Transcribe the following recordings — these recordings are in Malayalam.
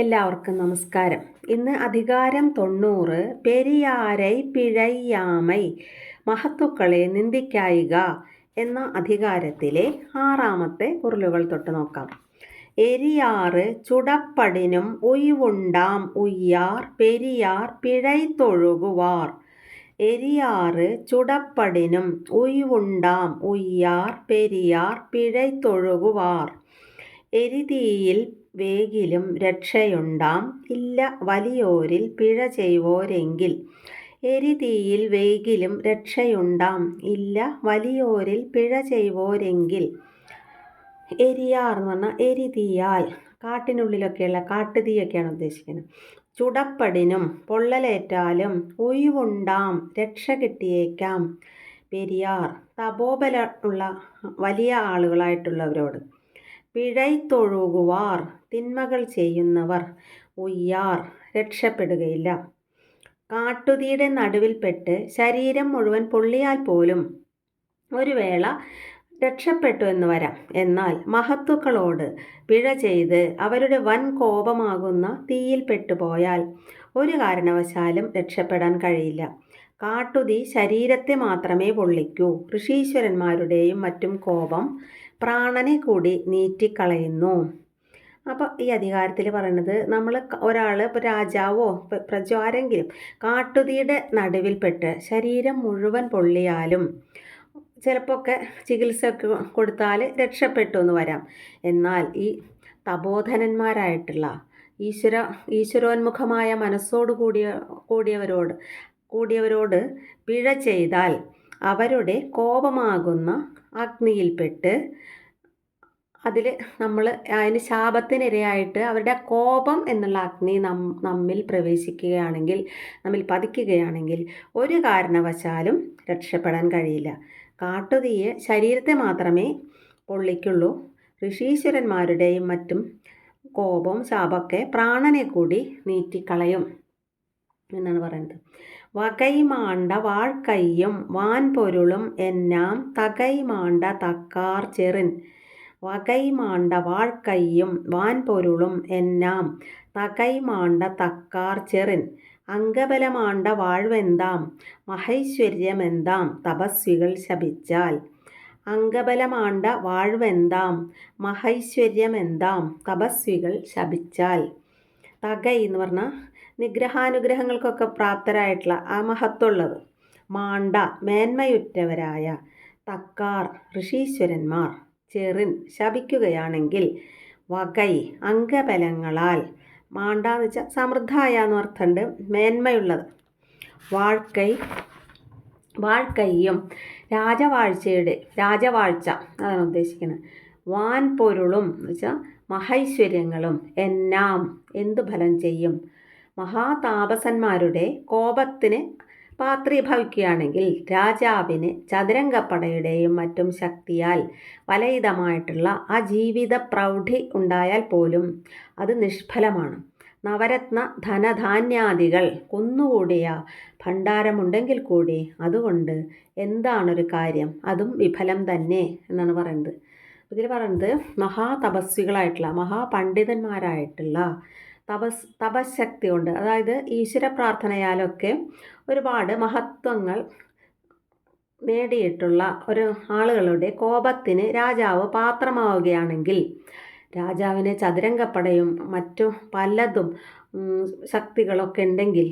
എല്ലാവർക്കും നമസ്കാരം. ഇന്ന് അധികാരം തൊണ്ണൂറ് പെരിയാരൈ പിഴയ്യാമൈ മഹത്തുക്കളെ നിന്ദിക്കായിക എന്ന അധികാരത്തിലെ ആറാമത്തെ കുറിലുകൾ തൊട്ട് നോക്കാം. എരിയാറ് ചുടപ്പടിനും ഉയ്വുണ്ടാം ഉയ്യാർ പെരിയാർ പിഴൈത്തൊഴുകുവാർ എരിയാറ് ചുടപ്പടിനും ഉയ്വുണ്ടാം ഉയ്യാർ പെരിയാർ പിഴൈത്തൊഴുകുവാർ എരിതീയിൽ വേഗിലും രക്ഷയുണ്ടാം. ഇല്ല വലിയോരിൽ പിഴ ചെയ്വോരെങ്കിൽ എരിതീയിൽ വേഗിലും രക്ഷയുണ്ടാം. ഇല്ല വലിയോരിൽ പിഴ ചെയ്വോരെങ്കിൽ എരിയാർ എന്ന് പറഞ്ഞാൽ എരിതീയാൽ. കാട്ടിനുള്ളിലൊക്കെയുള്ള കാട്ടുതീയൊക്കെയാണ് ഉദ്ദേശിക്കുന്നത്. ചുടപ്പടിനും പൊള്ളലേറ്റാലും ഒഴിവുണ്ടാം. രക്ഷ കിട്ടിയേക്കാം. പെരിയാർ തപോബല ഉള്ള വലിയ ആളുകളായിട്ടുള്ളവരോട്. പിഴൈത്തൊഴുകുവാർ തിന്മകൾ ചെയ്യുന്നവർ ഉയ്യാർ രക്ഷപ്പെടുകയില്ല. കാട്ടുതീയുടെ നടുവിൽപ്പെട്ട് ശരീരം മുഴുവൻ പൊള്ളിയാൽ പോലും ഒരു വേള രക്ഷപ്പെട്ടു എന്ന് വരാം. എന്നാൽ മഹത്തുക്കളോട് പിഴ ചെയ്ത് അവരുടെ വൻ കോപമാകുന്ന തീയിൽ പെട്ടുപോയാൽ ഒരു കാരണവശാലും രക്ഷപ്പെടാൻ കഴിയില്ല. കാട്ടുതീ ശരീരത്തെ മാത്രമേ പൊള്ളിക്കൂ. ഋഷീശ്വരന്മാരുടെയും മറ്റും കോപം പ്രാണനെ കൂടി നീറ്റിക്കളയുന്നു. അപ്പോൾ ഈ അധികാരത്തിൽ പറയുന്നത് നമ്മൾ ഒരാൾ ഇപ്പോൾ രാജാവോ പ്രജോ ആരെങ്കിലും കാട്ടുതീയുടെ നടുവിൽപ്പെട്ട് ശരീരം മുഴുവൻ പൊള്ളിയാലും ചിലപ്പോൾ ഒക്കെ ചികിത്സ കൊടുത്താൽ രക്ഷപ്പെട്ടു എന്ന് വരാം. എന്നാൽ ഈ തപോധനന്മാരായിട്ടുള്ള ഈശ്വര ഈശ്വരോന്മുഖമായ മനസ്സോട് കൂടിയ കൂടിയവരോട് കൂടിയവരോട് പിഴ ചെയ്താൽ അവരുടെ കോപമാകുന്ന അഗ്നിയിൽപ്പെട്ട് അതിൽ നമ്മൾ അതിന് ശാപത്തിനിരയായിട്ട് അവരുടെ കോപം എന്നുള്ള അഗ്നി നം നമ്മിൽ പ്രവേശിക്കുകയാണെങ്കിൽ നമ്മിൽ പതിക്കുകയാണെങ്കിൽ ഒരു കാരണവശാലും രക്ഷപ്പെടാൻ കഴിയില്ല. കാട്ടുതീയെ ശരീരത്തെ മാത്രമേ പൊള്ളിക്കുള്ളൂ. ഋഷീശ്വരന്മാരുടെയും മറ്റും കോപം ശാപമൊക്കെ പ്രാണനെ കൂടി നീറ്റിക്കളയും എന്നാണ് പറയുന്നത്. വകൈമാണ്ട വാഴ്ക്കയ്യും വാൻപൊരുളും എന്നാം തകൈമാണ്ട തക്കാർ ചെറിൻ. വകൈമാണ്ട വാഴ്ക്കയ്യും വാൻപൊരുളും എന്നാം തകൈമാണ്ട തക്കാർ ചെറിൻ. അംഗബലമാണ്ട വാഴ്വെന്താം മഹൈശ്വര്യമെന്താം? തപസ്വികൾ ശപിച്ചാൽ. അംഗബലമാണ്ട വാഴ്വെന്താം മഹൈശ്വര്യമെന്താം? തപസ്വികൾ ശപിച്ചാൽ. തകൈ എന്ന് പറഞ്ഞാൽ നിഗ്രഹാനുഗ്രഹങ്ങൾക്കൊക്കെ പ്രാപ്തരായിട്ടുള്ള ആ മഹത്വമുള്ളത് മാണ്ട മേന്മയുറ്റവരായ തക്കാർ ഋഷീശ്വരന്മാർ ചെറിൻ ശപിക്കുകയാണെങ്കിൽ വകൈ അംഗബലങ്ങളാൽ മാണ്ട എന്ന് വെച്ചാൽ സമൃദ്ധായ എന്ന് അർത്ഥമുണ്ട് മേന്മയുള്ളത്. വാഴ്ക്കൈ വാഴ്ക്കൈയും രാജവാഴ്ചയുടെ രാജവാഴ്ച അതാണ് ഉദ്ദേശിക്കുന്നത്. വാൻ പൊരുളും എന്ന് വെച്ചാൽ മഹൈശ്വര്യങ്ങളും എന്നാം എന്തു ഫലം ചെയ്യും? മഹാതാപസന്മാരുടെ കോപത്തിന് പാത്രീഭവിക്കുകയാണെങ്കിൽ രാജാവിന് ചതുരംഗപ്പടയുടെയും മറ്റും ശക്തിയാൽ വലയിതമായിട്ടുള്ള ആ ജീവിത പ്രൗഢി ഉണ്ടായാൽ പോലും അത് നിഷ്ഫലമാണ്. നവരത്ന ധനധാന്യാദികൾ കുന്നുകൂടിയ ഭണ്ഡാരമുണ്ടെങ്കിൽ കൂടി അതുകൊണ്ട് എന്താണൊരു കാര്യം? അതും വിഫലം തന്നെ എന്നാണ് പറയുന്നത്. ഇതിൽ പറയുന്നത് മഹാതപസ്വികളായിട്ടുള്ള മഹാപണ്ഡിതന്മാരായിട്ടുള്ള തപസ് തപശക്തി കൊണ്ട് അതായത് ഈശ്വര പ്രാർത്ഥനയാലൊക്കെ ഒരുപാട് മഹത്വങ്ങൾ നേടിയിട്ടുള്ള ഒരു ആളുകളുടെ കോപത്തിന് രാജാവ് പാത്രമാവുകയാണെങ്കിൽ രാജാവിന് ചതുരംഗപ്പടയും മറ്റു പലതും ശക്തികളൊക്കെ ഉണ്ടെങ്കിൽ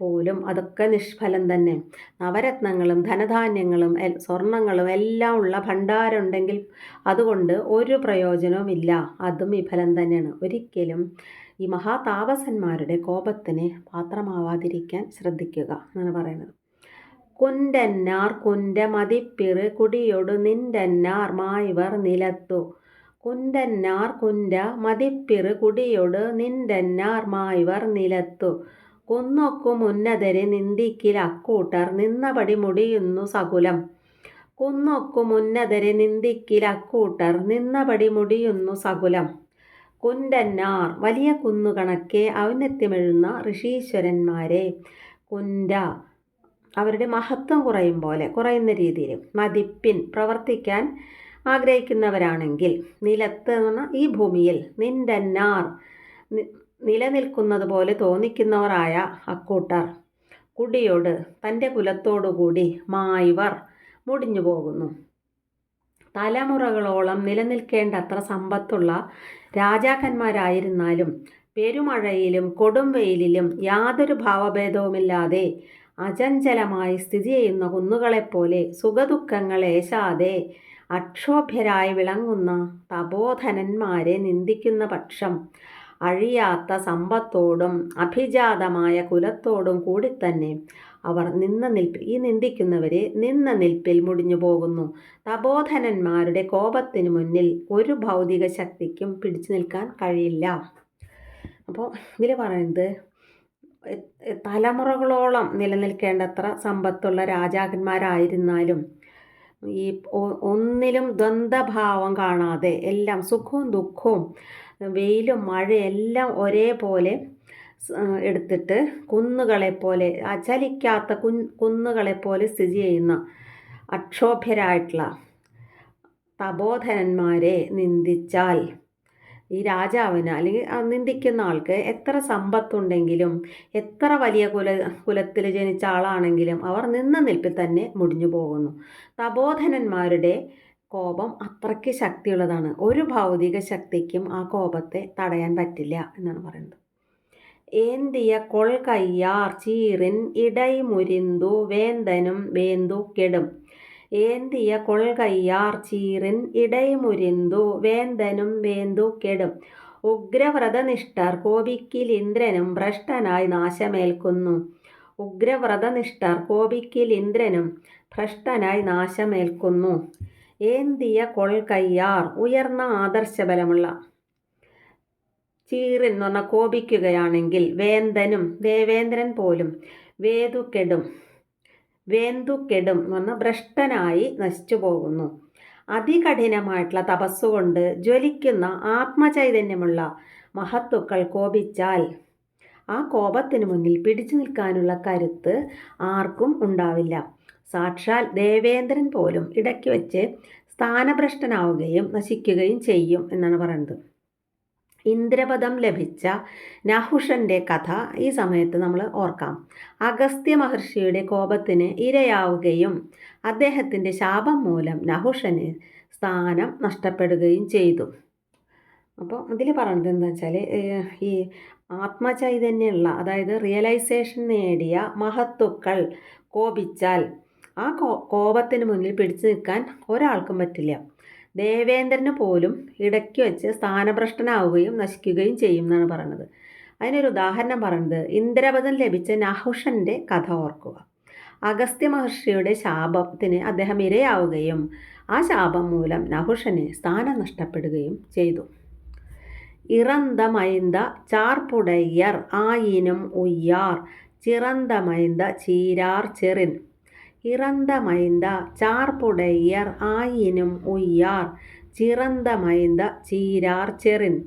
പോലും അതൊക്കെ നിഷ്ഫലം തന്നെ. നവരത്നങ്ങളും ധനധാന്യങ്ങളും സ്വർണങ്ങളും എല്ലാം ഉള്ള ഭണ്ഡാരം ഉണ്ടെങ്കിൽ അതുകൊണ്ട് ഒരു പ്രയോജനവുമില്ല. അതും വിഫലം തന്നെയാണ്. ഒരിക്കലും ഈ മഹാതാപസന്മാരുടെ കോപത്തിന് പാത്രമാവാതിരിക്കാൻ ശ്രദ്ധിക്കുക എന്നാണ് പറയുന്നത്. കുന്റന്നാർ കുന്റ മതിപ്പിറ് കുടിയൊടു നിന്റന്നാർ മായവർ നിലത്തു. കുന്റന്നാർ കുന്റ മതിപ്പിറ് കുടിയൊട് നിന്റന്നാർ മായവർ നിലത്തു. കുന്നൊക്കും ഉന്നതരെ നിന്ദിക്കിൽ അക്കൂട്ടർ നിന്നപടി മുടിയുന്നു സകുലം. കുന്നൊക്കും ഉന്നതരെ നിന്ദിക്കിൽ അക്കൂട്ടർ നിന്നപടി മുടിയുന്നു സകുലം. കുണ്ടന്നാർ. വലിയ കുന്നുകണക്കെ ഔന്നത്യമെഴുന്ന ഋഷീശ്വരന്മാരെ. കുന്ത അവരുടെ മഹത്വം കുറയും പോലെ കുറയുന്ന രീതിയിൽ മതിപ്പിൻ പ്രവർത്തിക്കാൻ ആഗ്രഹിക്കുന്നവരാണെങ്കിൽ നിലത്ത് ഈ ഭൂമിയിൽ നിന്തന്നാർ നിലനിൽക്കുന്നത് പോലെ തോന്നിക്കുന്നവരായ അക്കൂട്ടർ. കുടിയോട് തന്റെ കുലത്തോടുകൂടി മായവർ മുടിഞ്ഞു പോകുന്നു തലമുറകളോളം നിലനിൽക്കേണ്ടത്ര സമ്പത്തുള്ള രാജാക്കന്മാരായിരുന്നാലും പെരുമഴയിലും കൊടും വെയിലിലും യാതൊരു ഭാവഭേദവുമില്ലാതെ അചഞ്ചലമായി സ്ഥിതി ചെയ്യുന്ന കുന്നുകളെപ്പോലെ സുഖദുഃഖങ്ങൾ ഏശാതെ അക്ഷോഭ്യരായി വിളങ്ങുന്ന തപോധനന്മാരെ നിന്ദിക്കുന്ന പക്ഷം അഴിയാത്ത സമ്പത്തോടും അഭിജാതമായ കുലത്തോടും കൂടി തന്നെ അവർ നിന്ന നിൽപ്പിൽ ഈ നിന്ദിക്കുന്നവരെ നിന്ന നിൽപ്പിൽ മുടിഞ്ഞു പോകുന്നു. തപോധനന്മാരുടെ കോപത്തിനു മുന്നിൽ ഒരു ഭൗതിക ശക്തിക്കും പിടിച്ചു നിൽക്കാൻ കഴിയില്ല. അപ്പോൾ ഇതിൽ പറയുന്നത് തലമുറകളോളം നിലനിൽക്കേണ്ടത്ര സമ്പത്തുള്ള രാജാക്കന്മാരായിരുന്നാലും ഈ ഒന്നിലും ദ്വന്ദ്ഭാവം കാണാതെ എല്ലാം സുഖവും ദുഃഖവും വെയിലും മഴയും എല്ലാം ഒരേപോലെ എടുത്തിട്ട് കുന്നുകളെ പോലെ അചലിക്കാത്ത കുൻ കുന്നുകളെപ്പോലെ സ്ഥിതി ചെയ്യുന്ന അക്ഷോഭ്യരായിട്ടുള്ള തപോധനന്മാരെ നിന്ദിച്ചാൽ ഈ രാജാവിന് അല്ലെങ്കിൽ നിന്ദിക്കുന്ന ആൾക്ക് എത്ര സമ്പത്തുണ്ടെങ്കിലും എത്ര വലിയ കുല കുലത്തിൽ ജനിച്ച ആളാണെങ്കിലും അവർ നിന്ന നിൽപ്പിൽ തന്നെ മുടിഞ്ഞു പോകുന്നു. തപോധനന്മാരുടെ കോപം അത്രയ്ക്ക് ശക്തിയുള്ളതാണ്. ഒരു ഭൗതിക ശക്തിക്കും ആ കോപത്തെ തടയാൻ പറ്റില്ല എന്നാണ് പറയുന്നത്. ഏന്തിയ കൊൾകയ്യാർ ചീറിൻ ഇടൈമുരിന്തു വേന്തനും വേന്തു കെടും. ഏന്തിയ കൊൾകയ്യാർ ചീറിൻ ഇടൈമുരിന്തു വേന്തനും വേന്തു കെടും. ഉഗ്രവ്രതനിഷ്ഠർ കോപിക്കിൽ ഇന്ദ്രനും ഭ്രഷ്ടനായി നാശമേൽക്കുന്നു. ഉഗ്രവ്രതനിഷ്ഠർ കോപിക്കിൽ ഇന്ദ്രനും ഭ്രഷ്ടനായി നാശമേൽക്കുന്നു. ഏന്തിയ കൊൾകയ്യാർ ഉയർന്ന ആദർശബലമുള്ള ചീറിൻ എന്ന് പറഞ്ഞാൽ കോപിക്കുകയാണെങ്കിൽ വേന്ദനും ദേവേന്ദ്രൻ പോലും വേതുക്കെടും വേന്തുക്കെടും എന്ന് പറഞ്ഞാൽ ഭ്രഷ്ടനായി നശിച്ചു പോകുന്നു. അതികഠിനമായിട്ടുള്ള തപസ്സുകൊണ്ട് ജ്വലിക്കുന്ന ആത്മചൈതന്യമുള്ള മഹത്തുക്കൾ കോപിച്ചാൽ ആ കോപത്തിന് മുന്നിൽ പിടിച്ചു നിൽക്കാനുള്ള കരുത്ത് ആർക്കും ഉണ്ടാവില്ല. സാക്ഷാൽ ദേവേന്ദ്രൻ പോലും ഇടയ്ക്ക് വെച്ച് സ്ഥാനഭ്രഷ്ടനാവുകയും നശിക്കുകയും ചെയ്യും എന്നാണ് പറയുന്നത്. ഇന്ദ്രപദം ലഭിച്ച നഹുഷന്റെ കഥ ഈ സമയത്ത് നമ്മൾ ഓർക്കാം. അഗസ്ത്യ മഹർഷിയുടെ കോപത്തിന് ഇരയാവുകയും അദ്ദേഹത്തിന്റെ ശാപം മൂലം നഹുഷന് സ്ഥാനം നഷ്ടപ്പെടുകയും ചെയ്തു. അപ്പോൾ അതിൽ പറഞ്ഞത് എന്താ വെച്ചാൽ ഈ ആത്മചൈതന്യമുള്ള അതായത് റിയലൈസേഷൻ നേടിയ മഹത്തുക്കൾ കോപിച്ചാൽ ആ കോ കോപത്തിന് മുന്നിൽ പിടിച്ചു നിൽക്കാൻ ഒരാൾക്കും പറ്റില്ല. ദേവേന്ദ്രന് പോലും ഇടയ്ക്ക് വെച്ച് സ്ഥാനഭ്രഷ്ടനാവുകയും നശിക്കുകയും ചെയ്യും എന്നാണ് പറയുന്നത്. അതിനൊരു ഉദാഹരണം പറയുന്നത് ഇന്ദ്രപദം ലഭിച്ച നഹുഷന്റെ കഥ ഓർക്കുക. അഗസ്ത്യ മഹർഷിയുടെ ശാപത്തിന് അദ്ദേഹം ഇരയാവുകയും ആ ശാപം മൂലം നഹുഷന് സ്ഥാനം നഷ്ടപ്പെടുകയും ചെയ്തു. ഇറന്തമൈന്ത ചാർപ്പുടയ്യർ ആയിനും ഉയ്യാർ ചിറന്തമൈന്ത ചീരാർ ചെറിൻ. ഇറന്തമൈന്ത ചാർപുടയ്യർ ആയിനും ഉയ്യാർ. ചിറന്തമൈന്ത ചീരാർ ചെറിൻ.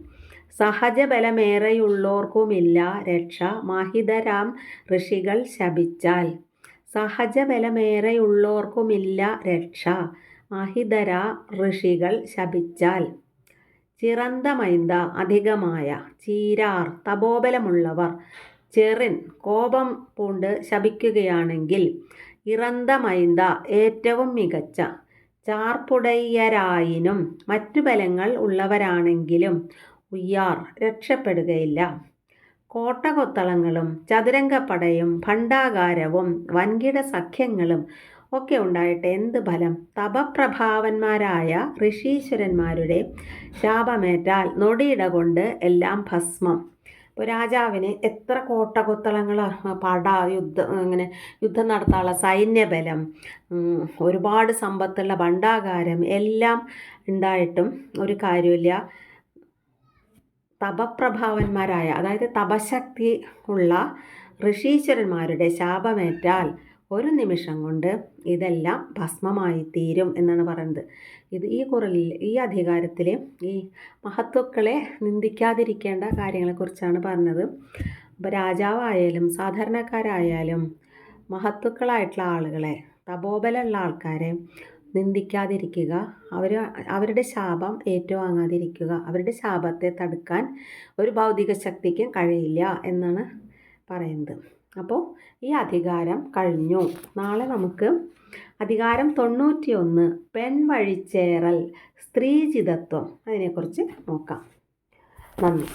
സഹജബലമേറെയുള്ളോർക്കുമില്ല രക്ഷ. മഹിതരാം ഋഷികൾ ശപിച്ചാൽ. സഹജബലമേറെയുള്ളോർക്കുമില്ല രക്ഷ. മഹിതര ഋഷികൾ ശപിച്ചാൽ. ചിറന്തമൈന്ത അധികമായ. ചീരാർ തപോബലമുള്ളവർ. ചെറിൻ കോപം പൂണ്ട് ശപിക്കുകയാണെങ്കിൽ ഇറന്തമൈന്ത ഏറ്റവും മികച്ച. ചാർപ്പുടയ്യരായിനും മറ്റു ബലങ്ങൾ ഉള്ളവരാണെങ്കിലും ഉയ്യാർ രക്ഷപ്പെടുകയില്ല. കോട്ടകൊത്തളങ്ങളും ചതുരംഗപ്പടയും ഭണ്ഡാകാരവും വൻകിട സഖ്യങ്ങളും ഒക്കെ ഉണ്ടായിട്ട് എന്ത് ഫലം? തപപ്രഭാവന്മാരായ ഋഷീശ്വരന്മാരുടെ ശാപമേറ്റാൽ നൊടിയിട കൊണ്ട് എല്ലാം ഭസ്മം. ഇപ്പോൾ രാജാവിന് എത്ര കോട്ടകൊത്തളങ്ങൾ പട യുദ്ധം അങ്ങനെ യുദ്ധം നടത്താനുള്ള സൈന്യബലം ഒരുപാട് സമ്പത്തുള്ള ഭണ്ഡാകാരം എല്ലാം ഉണ്ടായിട്ടും ഒരു കാര്യമില്ല. തപപ്രഭാവന്മാരായ അതായത് തപശക്തി ഉള്ള ഋഷീശ്വരന്മാരുടെ ശാപമേറ്റാൽ ഒരു നിമിഷം കൊണ്ട് ഇതെല്ലാം ഭസ്മമായി തീരും എന്നാണ് പറയുന്നത്. ഇത് ഈ കുറലിൽ ഈ അധികാരത്തിൽ ഈ മഹത്വക്കളെ നിന്ദിക്കാതിരിക്കേണ്ട കാര്യങ്ങളെക്കുറിച്ചാണ് പറഞ്ഞത്. അപ്പോൾ രാജാവായാലും സാധാരണക്കാരായാലും മഹത്വക്കളായിട്ടുള്ള ആളുകളെ തപോബലമുള്ള ആൾക്കാരെ നിന്ദിക്കാതിരിക്കുക അവർ അവരുടെ ശാപം ഏറ്റുവാങ്ങാതിരിക്കുക അവരുടെ ശാപത്തെ തടുക്കാൻ ഒരു ഭൗതിക ശക്തിക്കും കഴിയില്ല എന്നാണ് പറയുന്നത്. അപ്പോൾ ഈ അധികാരം കഴിഞ്ഞു. നാളെ നമുക്ക് അധികാരം തൊണ്ണൂറ്റിയൊന്ന് പെൺവഴിച്ചേറൽ സ്ത്രീജിതത്വം അതിനെക്കുറിച്ച് നോക്കാം. നന്ദി.